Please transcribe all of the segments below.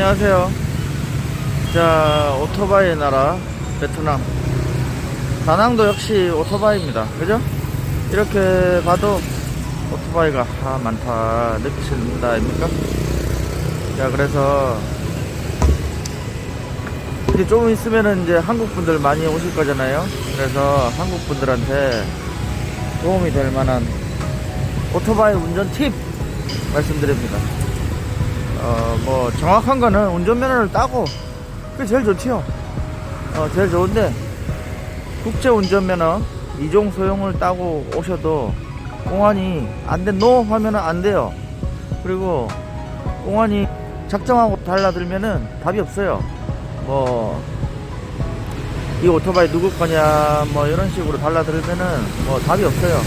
안녕하세요. 자, 오토바이의 나라, 베트남. 다낭도 역시 오토바이입니다. 그죠? 이렇게 봐도 오토바이가 아, 많다 느끼신다 아닙니까? 자, 그래서 이제 조금 있으면은 이제 한국 분들 많이 오실 거잖아요. 그래서 한국 분들한테 도움이 될 만한 오토바이 운전 팁 말씀드립니다. 어, 뭐, 정확한 거는 운전면허를 따고, 그게 제일 좋지요. 어, 제일 좋은데, 국제 운전면허, 이종 소용을 따고 오셔도, 공안이 안 돼, 노! 하면은 안 돼요. 그리고, 공안이 작정하고 달라들면은 답이 없어요. 뭐, 이 오토바이 누구 거냐, 뭐, 이런 식으로 달라들면은, 뭐, 답이 없어요.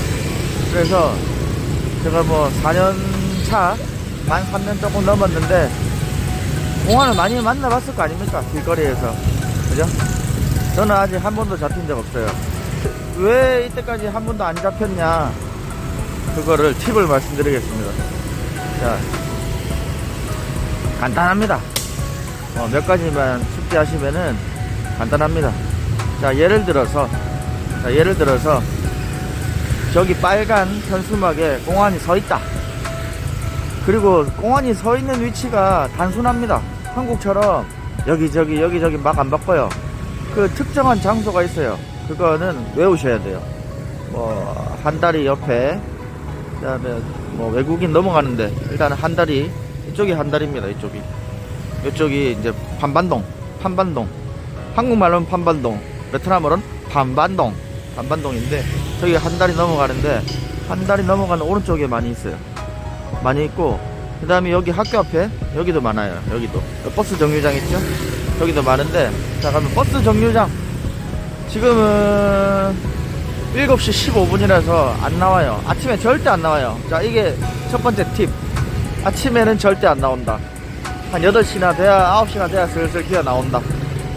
그래서, 제가 뭐, 4년 차, 만 3년 조금 넘었는데 공안을 많이 만나봤을 거 아닙니까? 길거리에서. 그죠? 저는 아직 한 번도 잡힌 적 없어요. 왜 이때까지 한 번도 안 잡혔냐? 그거를 팁을 말씀드리겠습니다. 자 간단합니다. 어, 몇 가지만 숙지하시면은 간단합니다. 자 예를 들어서 자 예를 들어서 저기 빨간 현수막에 공안이 서 있다 그리고 공안이 서 있는 위치가 단순합니다. 한국처럼 여기저기 여기저기 막 안 바꿔요. 그 특정한 장소가 있어요. 그거는 외우셔야 돼요. 뭐 한 다리 옆에 그 다음에 뭐 외국인 넘어가는데 일단 한 다리 이쪽이 한 다리입니다. 이쪽이 이쪽이 이제 판반동 판반동 한국말로는 판반동 베트남어로는 판반동 판반동인데 저기 한 다리 넘어가는데 한 다리 넘어가는 오른쪽에 많이 있어요. 많이 있고 그 다음에 여기 학교 앞에 여기도 많아요 여기도. 버스 정류장 있죠? 여기도 많은데 자 가면 버스 정류장. 지금은 7시 15분이라서 안 나와요. 아침에 절대 안 나와요. 자 이게 첫 번째 팁. 아침에는 절대 안 나온다. 한 8시나 돼야 9시나 돼야 슬슬 기어 나온다.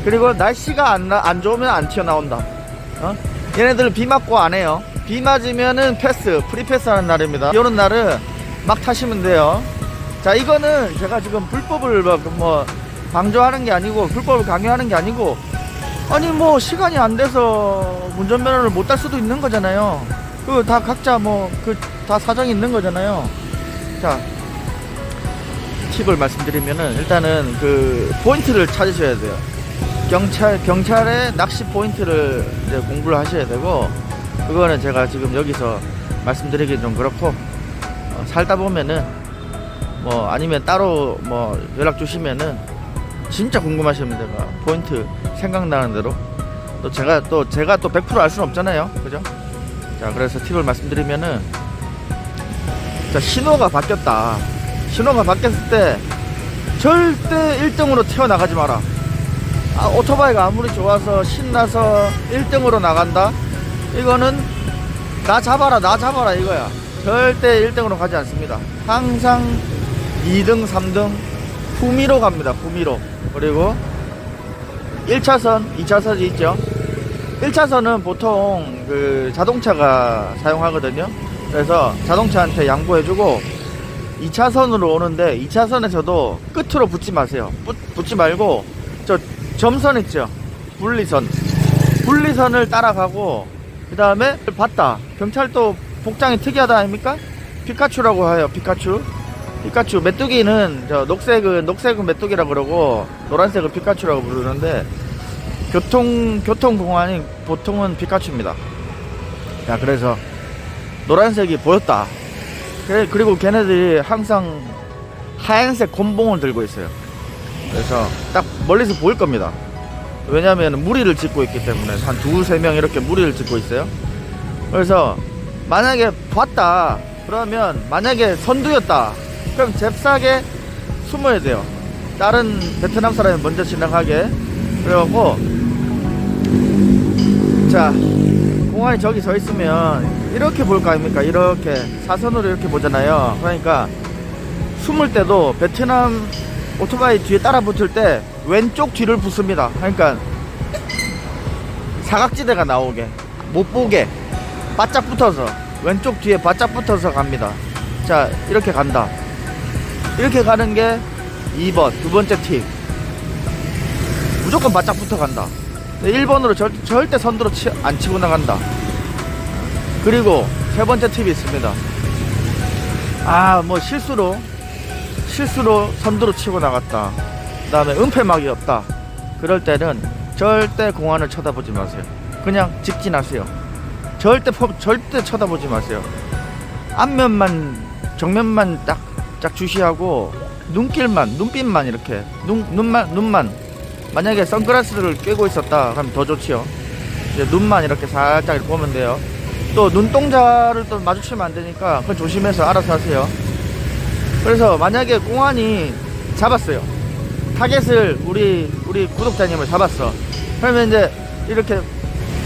그리고 날씨가 안, 나- 안 좋으면 안 튀어나온다. 어? 얘네들 비 맞고 안 해요. 비 맞으면은 패스 프리패스 하는 날입니다. 비 오는 날은 막 타시면 돼요. 자, 이거는 제가 지금 불법을 막뭐 방조하는 게 아니고 불법을 강요하는 게 아니고 아니 뭐 시간이 안 돼서 운전면허를 못 딸 수도 있는 거잖아요. 그 다 각자 뭐 그 다 사정이 있는 거잖아요. 자, 팁을 말씀드리면은 일단은 그 포인트를 찾으셔야 돼요. 경찰 경찰의 낚시 포인트를 이제 공부를 하셔야 되고 그거는 제가 지금 여기서 말씀드리기 좀 그렇고 어, 살다 보면은 뭐 아니면 따로 뭐 연락 주시면은 진짜 궁금하시면 제가 포인트 생각나는 대로. 또 제가 또 제가 또 100%알 수는 없잖아요. 그죠? 자 그래서 팁을 말씀드리면은 자 신호가 바뀌었다. 신호가 바뀌었을 때 절대 1등으로 튀어나가지 마라. 아, 오토바이가 아무리 좋아서 신나서 1등으로 나간다? 이거는 나 잡아라 나 잡아라 이거야 절대 1등으로 가지 않습니다. 항상 2등, 3등 후미로 갑니다. 후미로. 그리고 1차선, 2차선이 있죠. 1차선은 보통 그 자동차가 사용하거든요. 그래서 자동차한테 양보해주고 2차선으로 오는데 2차선에서도 끝으로 붙지 마세요. 붙, 붙지 말고 저 점선 있죠. 분리선. 분리선을 따라가고 그 다음에 봤다. 경찰도 복장이 특이하다 아닙니까? 피카츄라고 해요. 피카츄. 피카츄 메뚜기는 저 녹색은 녹색은 메뚜기라 그러고 노란색은 피카츄라고 부르는데 교통 교통 공안이 보통은 피카츄입니다. 자 그래서 노란색이 보였다. 그래 그리고 걔네들이 항상 하얀색 곤봉을 들고 있어요. 그래서 딱 멀리서 보일 겁니다. 왜냐하면 무리를 짓고 있기 때문에 한 두세 명 이렇게 무리를 짓고 있어요. 그래서 만약에 봤다 그러면 만약에 선두였다 그럼 잽싸게 숨어야 돼요. 다른 베트남 사람이 먼저 지나가게. 그래갖고 자 공안이 저기 서 있으면 이렇게 볼 거 아닙니까? 이렇게 사선으로 이렇게 보잖아요. 그러니까 숨을 때도 베트남 오토바이 뒤에 따라 붙을 때 왼쪽 뒤를 붙습니다. 그러니까 사각지대가 나오게 못 보게 바짝 붙어서 왼쪽 뒤에 바짝 붙어서 갑니다. 자 이렇게 간다. 이렇게 가는 게 2번 두 번째 팁. 무조건 바짝 붙어 간다. 1번으로 절, 절대 선두로 치, 안 치고 나간다. 그리고 세 번째 팁이 있습니다. 아 뭐 실수로 실수로 선두로 치고 나갔다. 그 다음에 은폐막이 없다. 그럴 때는 절대 공안을 쳐다보지 마세요. 그냥 직진하세요 절대 포- 절대 쳐다보지 마세요. 앞면만 정면만 딱, 딱 주시하고 눈길만 눈빛만 이렇게 눈, 눈만 눈만. 만약에 선글라스를 끼고 있었다 하면 더 좋지요. 이제 눈만 이렇게 살짝 이렇게 보면 돼요. 또 눈동자를 또 마주치면 안 되니까 그건 조심해서 알아서 하세요. 그래서 만약에 공안이 잡았어요. 타겟을 우리 우리 구독자님을 잡았어. 그러면 이제 이렇게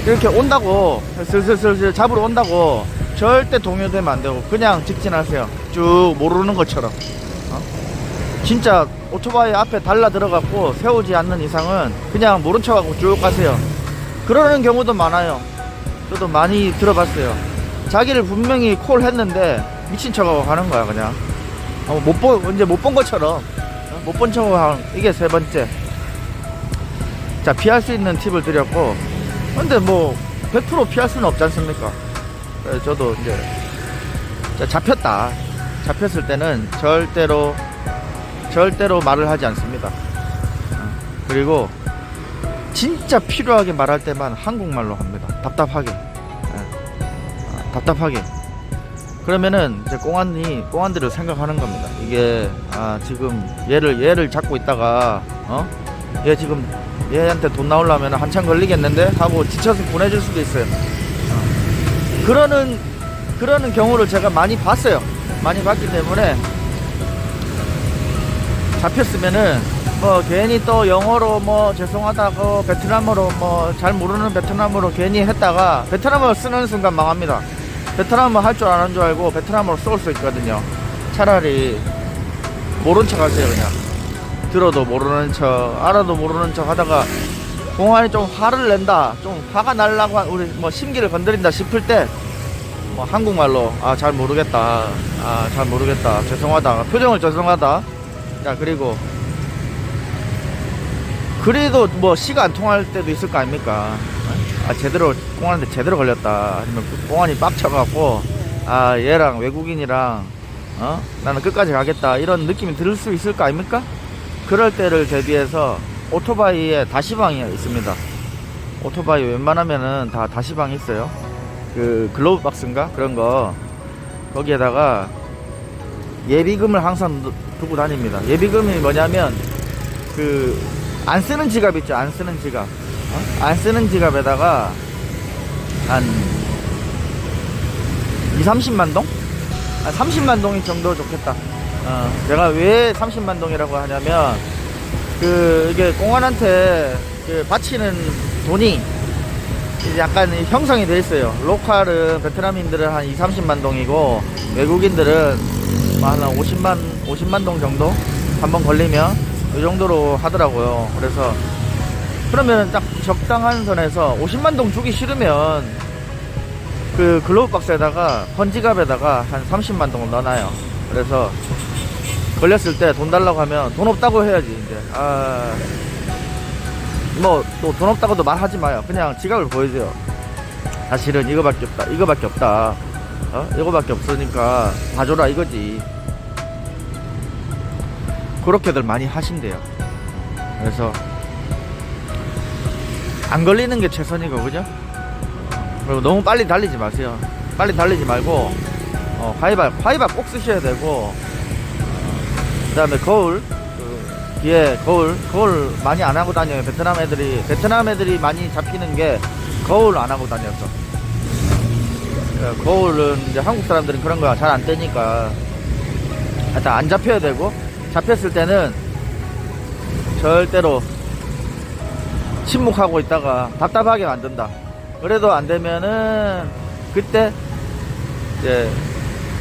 이렇게 온다고. 슬슬슬슬 잡으러 온다고. 절대 동요되면 안 되고 그냥 직진하세요. 쭉 모르는 것처럼. 어? 진짜 오토바이 앞에 달라 들어갔고 세우지 않는 이상은 그냥 모른 척하고 쭉 가세요. 그러는 경우도 많아요. 저도 많이 들어봤어요. 자기를 분명히 콜 했는데 미친 척하고 가는 거야 그냥. 어, 못본 이제 못 본 것처럼. 못 본 척하고 하는 이게 세 번째. 자 피할 수 있는 팁을 드렸고 근데 뭐 100% 피할 수는 없지 않습니까? 그래서 저도 이제 자, 잡혔다. 잡혔을 때는 절대로 절대로 말을 하지 않습니다. 어, 그리고 진짜 필요하게 말할 때만 한국말로 합니다. 답답하게. 예. 아, 답답하게. 그러면은 이제 공안이 공안들을 생각하는 겁니다. 이게 아 지금 얘를 얘를 잡고 있다가 어 얘 지금 얘한테 돈 나오려면 한참 걸리겠는데 하고 지쳐서 보내줄 수도 있어요. 어. 그러는 그러는 경우를 제가 많이 봤어요. 많이 봤기 때문에 잡혔으면은 뭐 괜히 또 영어로 뭐 죄송하다고 베트남어로 뭐 잘 모르는 베트남어로 괜히 했다가 베트남어 쓰는 순간 망합니다. 베트남어 할 줄 아는 줄 알고 베트남어로 쏠 수 있거든요. 차라리 모른 척 하세요 그냥. 들어도 모르는 척, 알아도 모르는 척 하다가 공안이 좀 화를 낸다, 좀 화가 날라고 한- 우리 뭐 심기를 건드린다 싶을 때 뭐 한국말로 아 잘 모르겠다, 아 잘 모르겠다, 죄송하다, 표정을 죄송하다. 자 그리고 그래도 뭐 시가 안 통할 때도 있을 거 아닙니까? 아 제대로 공안한테 제대로 걸렸다 아니면 그 공안이 빡쳐갖고 아 얘랑 외국인이랑 어 나는 끝까지 가겠다 이런 느낌이 들 수 있을 거 아닙니까? 그럴 때를 대비해서 오토바이에 다시방이 있습니다. 오토바이 웬만하면은 다 다시방이 있어요. 그 글로브 박스인가 그런 거 거기에다가 예비금을 항상 두- 두고 다닙니다. 예비금이 뭐냐면 그 안 쓰는 지갑 있죠. 안 쓰는 지갑. 어? 안 쓰는 지갑에다가 한 2, 30만 동? 한 30만 동이 정도 좋겠다. 어, 내가 왜 30만 동이라고 하냐면 그 이게 공안한테 그 바치는 돈이 약간 형성이 돼 있어요. 로컬은 베트남인들은 한 2, 30만 동이고 외국인들은 뭐한 50만 50만 동 정도 한번 걸리면 이 정도로 하더라고요. 그래서 그러면 딱 적당한 선에서 50만 동 주기 싫으면 그 글로브 박스에다가 헌지갑에다가 한 30만 동을 넣어놔요. 그래서 걸렸을 때 돈 달라고 하면 돈 없다고 해야지 이제 아 뭐 또 돈 없다고도 말하지 마요. 그냥 지갑을 보여줘요. 사실은 이거밖에 없다. 이거밖에 없다. 어? 이거밖에 없으니까 봐줘라 이거지. 그렇게들 많이 하신대요. 그래서 안 걸리는 게 최선이고 그죠? 그리고 너무 빨리 달리지 마세요. 빨리 달리지 말고 어, 화이바 화이바 꼭 쓰셔야 되고 그 다음에 거울 그 뒤에 거울 거울 많이 안 하고 다녀요. 베트남 애들이 베트남 애들이 많이 잡히는 게 거울 안 하고 다녔어. 그 거울은 이제 한국 사람들은 그런 거잘안 떼니까 일단 안 잡혀야 되고 잡혔을 때는 절대로 침묵하고 있다가 답답하게 만든다. 그래도 안 되면은 그때 이제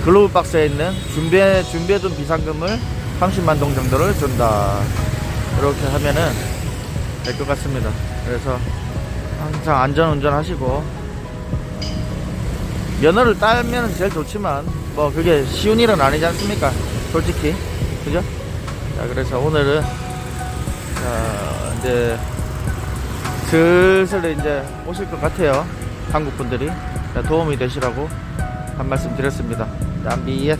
글로브 박스에 있는 준비해 준비해둔 비상금을 30만 동 정도를 준다. 이렇게 하면은 될 것 같습니다. 그래서 항상 안전 운전 하시고 면허를 따면 제일 좋지만 뭐 그게 쉬운 일은 아니지 않습니까? 솔직히 그죠? 자, 그래서 오늘은 자, 이제 슬슬 이제 오실 것 같아요. 한국 분들이 자, 도움이 되시라고 한 말씀 드렸습니다. 자, 안비에